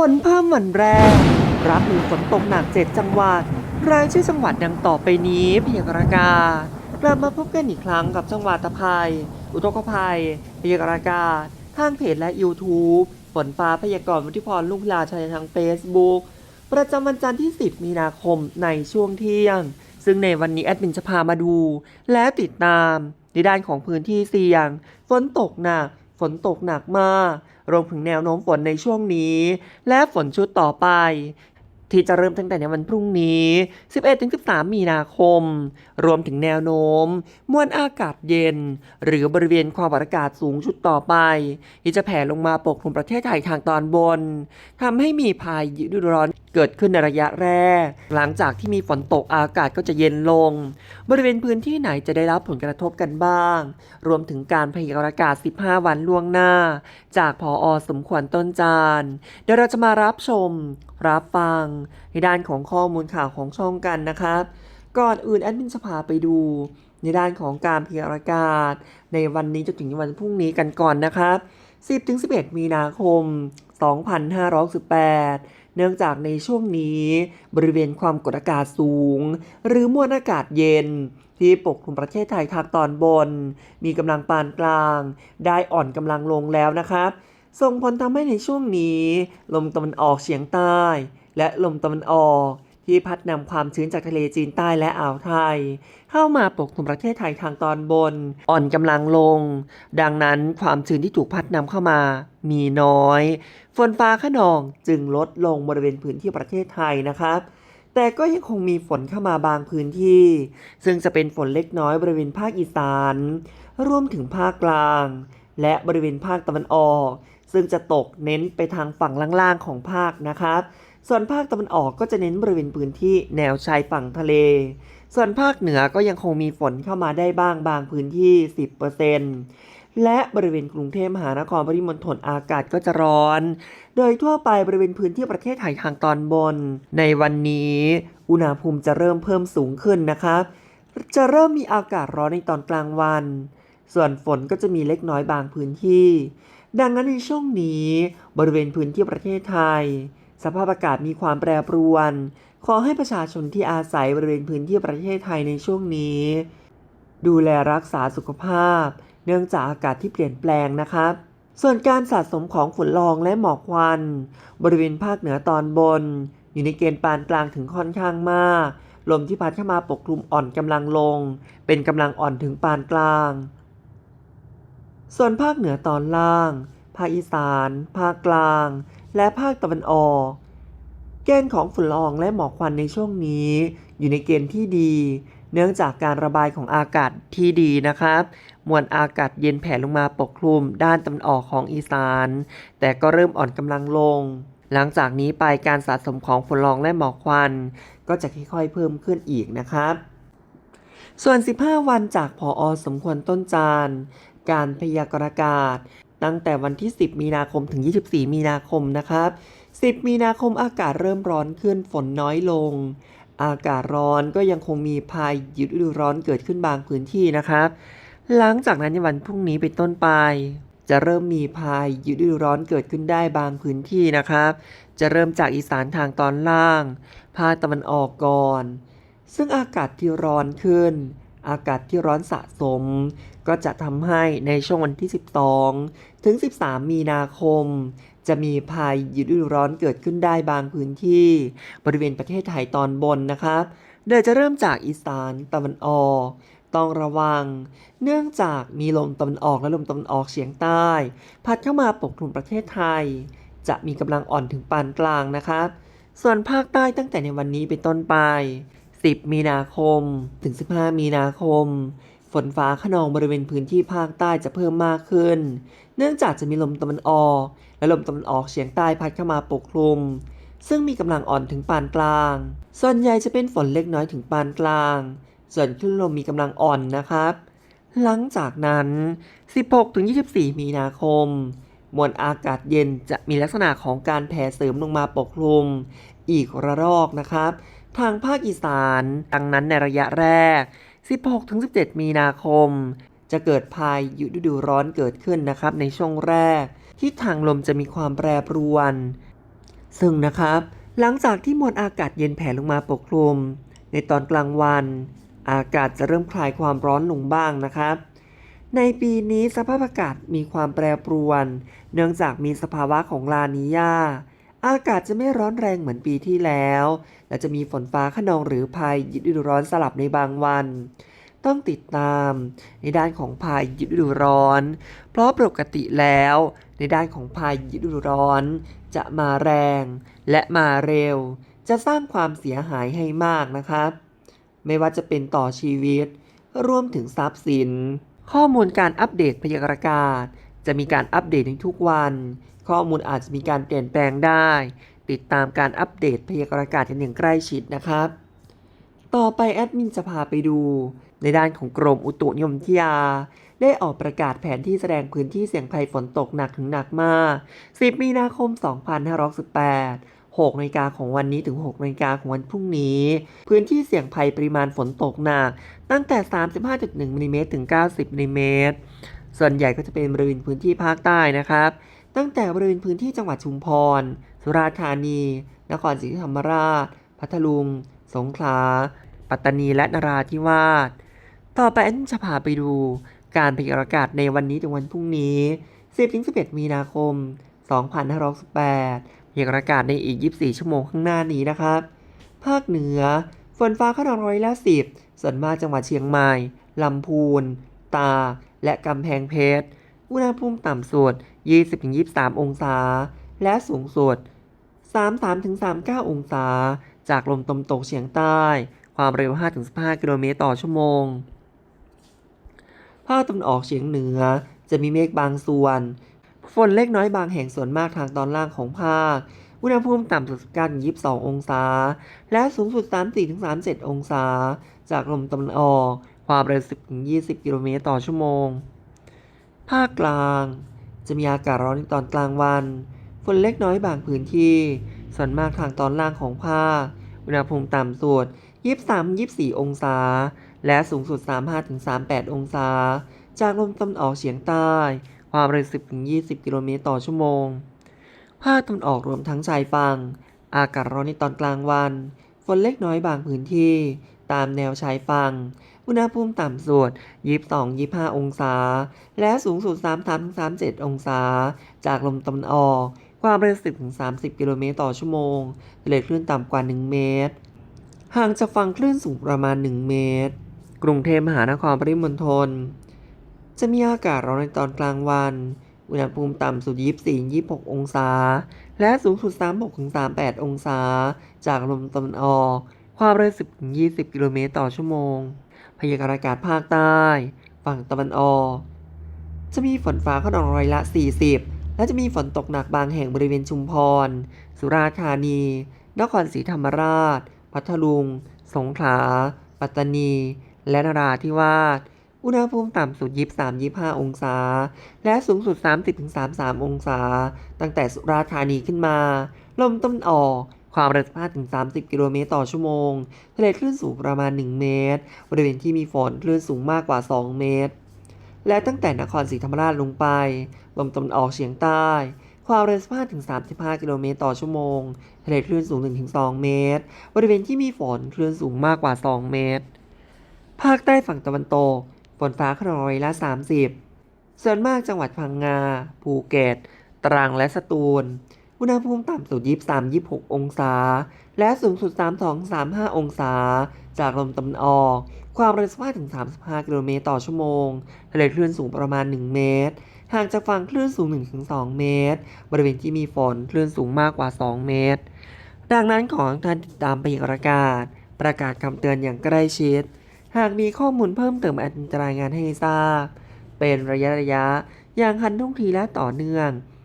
ฝนเพิ่มวันแรกรับมือฝนตกหนักเจ็ดจังหวัด รายชื่อจังหวัดดังต่อไปนี้เพียากรากากลับมาพบกันอีกครั้งกับจังหวัดตะไคร่อุทกภัย พยากรากาศทางเพจและ YouTube ฝนฟ้าพยากรณ์วุฒิพรลุงลาชัยทาง Facebook ประจำวันจันทร์ที่ 10 มีนาคมในช่วงเที่ยง ซึ่งในวันนี้แอดมินจะพามาดู และติดตามในด้านของพื้นที่เสี่ยง ฝนตกหนัก ฝนตกหนักมาก รวมถึงแนวโน้มฝนในช่วงนี้ และฝนชุดต่อไป ที่จะเริ่มตั้งแต่ในวันพรุ่งนี้ 11-13 มีนาคม รวมถึงแนวโน้ม มวลอากาศเย็น หรือบริเวณความกดอากาศสูงชุดต่อไป ที่จะแผ่ลงมาปกคลุมประเทศไทยทางตอนบนทำให้มีพายุฤดูร้อนเกิดขึ้นในระยะแรก หลังจากที่มีฝนตกอากาศก็จะเย็นลง บริเวณพื้นที่ไหนจะได้รับผลกระทบกันบ้าง รวมถึงการพยากรณ์อากาศ 15 วันล่วงหน้า จากพออสมควรต้นจานเดี๋ยวเราจะมารับชมรับฟัง ในด้านของข้อมูลข่าวของช่องกันนะครับ ก่อนอื่นแอดมินจะพาไปดู ในด้านของการพยากรณ์อากาศ ในวันนี้จนถึงวันพรุ่งนี้กันก่อนนะครับ 10-11 มีนาคม 2518 เนื่องจากในช่วงนี้บริเวณความกดอากาศสูง หรือมวลอากาศเย็นที่ปกคลุมประเทศไทยทางตอนบน มีกำลังปานกลาง ได้อ่อนกำลังลงแล้วนะครับ ส่งผลทำให้ในช่วงนี้ ลมตะวันออกเฉียงใต้ และลมตะวันออกที่พัดนำความชื้นจากทะเลจีนใต้และอ่าวไทย เข้ามาปกคลุมประเทศไทยทางตอนบน อ่อนกำลังลง ดังนั้นความชื้นที่ถูกพัดนำเข้ามา มีน้อย ฝนฟ้าขนองจึงลดลงบริเวณพื้นที่ประเทศไทยนะครับ แต่ก็ยังคงมีฝนเข้ามาบางพื้นที่ ซึ่งจะเป็นฝนเล็กน้อยบริเวณภาคอีสาน รวมถึงภาคกลาง และบริเวณภาคตะวันออก ซึ่งจะตกเน้นไปทางฝั่งล่างๆของภาคนะครับ ส่วนภาคตะวันออกก็จะเน้นบริเวณพื้นที่แนวชายฝั่งทะเล ส่วนภาคเหนือก็ยังคงมีฝนเข้ามาได้บ้างบางพื้นที่ 10%และบริเวณกรุงเทพมหานครปริมณฑลอากาศก็จะร้อน โดยทั่วไปบริเวณพื้นที่ประเทศไทยทางตอนบน ในวันนี้ อุณหภูมิจะเริ่มเพิ่มสูงขึ้นนะครับจะเริ่มมีอากาศร้อนในตอนกลางวัน ส่วนฝนก็จะมีเล็กน้อยบางพื้นที่ ดังนั้นในช่วงนี้ บริเวณพื้นที่ประเทศไทย สภาพอากาศมีความแปรปรวน ขอให้ประชาชนที่อาศัยบริเวณพื้นที่ประเทศไทยในช่วงนี้ ดูแลรักษาสุขภาพ เนื่องจากอากาศที่เปลี่ยนแปลงนะครับ ส่วนการสะสมของฝุ่นละอองและหมอกควัน บริเวณภาคเหนือตอนบน อยู่ในเกณฑ์ปานกลางถึงค่อนข้างมากลมที่พัดเข้ามาปกคลุมอ่อนกำลังลง เป็นกำลังอ่อนถึงปานกลาง ส่วนภาคเหนือตอนล่าง ภาคอีสาน ภาคกลาง และภาคตะวันออก เกณฑ์ของฝุ่นละอองและหมอกควันในช่วงนี้ อยู่ในเกณฑ์ที่ดี เนื่องจากการระบายของอากาศที่ดีนะครับ มวลอากาศเย็นแผ่ลงมาปกคลุมด้านตะวันออกของอีสาน แต่ก็เริ่มอ่อนกำลังลง หลังจากนี้ไปการสะสมของฝุ่นละอองและหมอกควัน ก็จะค่อยๆเพิ่มขึ้นอีกนะครับส่วน 15 วันจากพออสมควรต้นจาน การพยากรณ์อากาศ ตั้งแต่วันที่ 10 มีนาคมถึง 24 มีนาคมนะครับ 10 มีนาคมอากาศเริ่มร้อนขึ้นฝนน้อยลง อากาศร้อนก็ยังคงมีพายุฤดูร้อนเกิดขึ้นบางพื้นที่นะครับ หลังจากนั้นในวันพรุ่งนี้เป็นต้นไป จะเริ่มมีพายุฤดูร้อนเกิดขึ้นได้บางพื้นที่นะครับ จะเริ่มจากอีสานทางตอนล่าง ภาคตะวันออกก่อน ซึ่งอากาศที่ร้อนขึ้น อากาศที่ร้อนสะสม ก็จะทำให้ในช่วงวันที่ 12 ถึง 13 มีนาคม จะมีพายุฤดูร้อนเกิดขึ้นได้บางพื้นที่ บริเวณประเทศไทยตอนบนนะครับโดยจะเริ่มจากอีสานตะวันออก ต้องระวัง เนื่องจากมีลมตะวันออกและลมตะวันออกเฉียงใต้ พัดเข้ามาปกคลุมประเทศไทย จะมีกำลังอ่อนถึงปานกลางนะครับ ส่วนภาคใต้ตั้งแต่ในวันนี้เป็นต้นไป 10 มีนาคม ถึง 15 มีนาคม ฝนฟ้าขนองบริเวณพื้นที่ภาคใต้จะเพิ่มมากขึ้น เนื่องจากจะมีลมตะวันออก และลมตะวันออกเฉียงใต้พัดเข้ามาปกคลุม ซึ่งมีกำลังอ่อนถึงปานกลาง ส่วนใหญ่จะเป็นฝนเล็กน้อยถึงปานกลาง ส่วนคลื่นลมมีกำลังอ่อนนะครับ หลังจากนั้น 16-24 มีนาคม มวลอากาศเย็นจะมีลักษณะของการแผ่เสริมลงมาปกคลุม อีกระลอกนะครับ ทางภาคอีสาน ดังนั้นในระยะแรก 16-17 มีนาคม จะเกิดพายุฤดูร้อนเกิดขึ้นนะครับ ในช่วงแรก ที่ทางลมจะมีความแปรปรวน ซึ่งนะครับ หลังจากที่มวลอากาศเย็นแผ่ลงมาปกคลุม ในตอนกลางวัน อากาศจะเริ่มคลายความร้อนลงบ้างนะครับในปีนี้สภาพอากาศมีความแปรปรวน เนื่องจากมีสภาวะของลานีญา อากาศจะไม่ร้อนแรงเหมือนปีที่แล้ว และจะมีฝนฟ้าขนองหรือพายุฤดูร้อนสลับในบางวัน ต้องติดตามในด้านของพายุฤดูร้อน เพราะปกติแล้ว ในด้านของพายุฤดูร้อน จะมาแรงและมาเร็ว จะสร้างความเสียหายให้มากนะครับ ไม่ว่าจะเป็นต่อชีวิต รวมถึงทรัพย์สิน ข้อมูลการอัปเดตพยากรณ์อากาศจะมีการอัปเดตในทุกวัน ข้อมูลอาจจะมีการเปลี่ยนแปลงได้ ติดตามการอัปเดตพยากรณ์อากาศกันอย่างใกล้ชิดนะครับ ต่อไปแอดมินจะพาไปดู ในด้านของกรมอุตุนิยมวิทยา ได้ออกประกาศแผนที่แสดงพื้นที่เสี่ยงภัยฝนตกหนักถึงหนักมาก 10 มีนาคม 2518 6นาฬิกาของวันนี้ถึง6นาฬิกาของวันพรุ่งนี้ พื้นที่เสี่ยงภัยปริมาณฝนตกหนัก ตั้งแต่ 35.1มิลลิเมตรถึง 90มิลลิเมตรส่วนใหญ่ก็จะเป็นบริเวณพื้นที่ภาคใต้นะครับ ตั้งแต่บริเวณพื้นที่จังหวัดชุมพร สุราษฎร์ธานี นครศรีธรรมราช พัทลุง สงขลา ปัตตานีและนราธิวาส ต่อไปอันจะพาไปดู การพยากรณ์อากาศในวันนี้ถึงวันพรุ่งนี้ 10-11 มีนาคม 2568พยากากาศในอีก 24 ชั่วโมงข้างหน้านี้นะครับ ภาคเหนือ ฝนฟ้าขนองร้อยละ10ส่วนมากจังหวัดเชียงใหม่ ลำพูน ตา และกำแพงเพชร อุณหภูมิต่ำสุด 20-23 องศา และสูงสุด 33-39 องศา จากลมตะวันตกเฉียงใต้ ความเร็ว 5-15 กิโลเมตรต่อชั่วโมง ภาคตะวันออกเฉียงเหนือจะมีเมฆบางส่วน ฝนเล็กน้อยบางแห่งส่วนมากทางตอนล่างของภาค อุณหภูมิต่ำสุด19-22 องศา และสูงสุด 34-37 องศา จากลมตะวันออก ความเร็ว 10-20 กิโลเมตรต่อชั่วโมง ภาคกลาง จะมีอากาศร้อนในตอนกลางวันฝนเล็กน้อยบางพื้นที่ ส่วนมากทางตอนล่างของภาคอุณหภูมิต่ำสุด 23-24 องศา และสูงสุด 35-38 องศา จากลมตะวันออกเฉียงใต้ ความเร็ว 10-20 กิโลเมตรต่อชั่วโมง ภาคตะวันออกรวมทั้งชายฝั่ง อากาศร้อนในตอนกลางวัน ฝนเล็กน้อยบางพื้นที่ ตามแนวชายฝั่ง อุณหภูมิต่ำสุด 22-25 องศา และสูงสุด 33-37 องศา จากลมตะวันออก ความเร็ว 10-30 กิโลเมตรต่อชั่วโมงทะเลคลื่นต่ำกว่า 1 เมตร ห่างจากฝั่งคลื่นสูงประมาณ 1 เมตร กรุงเทพมหานครปริมณฑล จะมีอากาศร้อนในตอนกลางวัน อุณหภูมิต่ำสุด 24-26 องศา และสูงสุด 36-38 องศา จากลมตะวันออก ความเร็ว 10-20 กิโลเมตรต่อชั่วโมง ยากรณ์อากาศภาคใต้ ฝั่งตะวันออก จะมีฝนฟ้าขนองร้อยละ 40 และจะมีฝนตกหนักบางแห่งบริเวณชุมพร สุราษฎร์ธานี นครศรีธรรมราช พัทลุง สงขลา ปัตตานี และนราธิวาส อุณหภูมิต่ำสุด 23-25 องศา และสูงสุด 30-33 องศา ตั้งแต่สุราษฎร์ธานีขึ้นมา ลมตะวันออก ความเร็ว15-30 กิโลเมตรต่อชั่วโมง ทะเลคลื่นสูงประมาณ 1 เมตร บริเวณที่มีฝนคลื่นสูงมากกว่า 2 เมตร และตั้งแต่นครศรีธรรมราชลงไป ลมตะวันออกเฉียงใต้ ความเร็ว15-35 กิโลเมตรต่อชั่วโมง ทะเลคลื่นสูง 1-2 เมตร บริเวณที่มีฝนคลื่นสูงมากกว่า 2 เมตร ภาคใต้ฝั่งตะวันตก ฝนฟ้าขนองร้อยละ 30 ส่วนมากจังหวัดพังงา ภูเก็ต ตรัง และสตูล อุณหภูมิต่ำสุด 23-26 องศา และสูงสุด 32-35 องศา จากลมตะวันออก ความเร็ว15-35 กิโลเมตรต่อชั่วโมง ทะเลคลื่นสูงประมาณ 1 เมตร ห่างจากฝั่งคลื่นสูง 1-2 เมตร บริเวณที่มีฝนคลื่นสูงมากกว่า 2 เมตร ดังนั้นขอให้ท่านติดตามพยากรณ์อากาศ ประกาศคำเตือนอย่างใกล้ชิด หากมีข้อมูลเพิ่มเติมอาจจะรายงานให้ทราบ เป็นระยะระยะอย่างทันท่วงทีและต่อเนื่อง